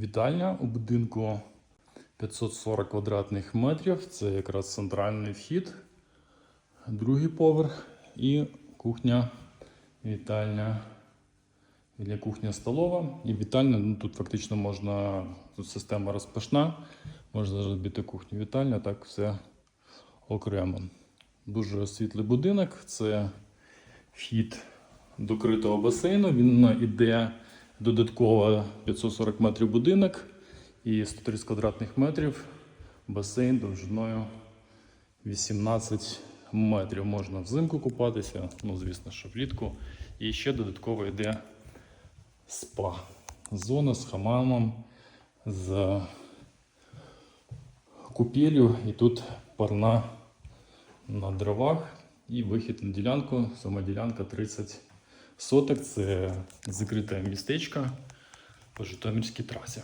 Вітальня у будинку 540 квадратних метрів. Це якраз центральний вхід, другий поверх і кухня, вітальня. Біля кухня столова і вітальня. Ну, тут фактично можна, тут система розпашна, можна зробити кухню вітальня, так все окремо. Дуже світлий будинок. Це вхід до критого басейну. Він іде додатково 540 метрів будинок і 130 квадратних метрів басейн довжиною 18 метрів. Можна взимку купатися, ну звісно, що влітку. І ще додатково йде спа. Зона з хамамом, з купелью. І тут парна на дровах і вихід на ділянку. Сама ділянка 30 соток. Це закрите містечко по Житомирській трасі.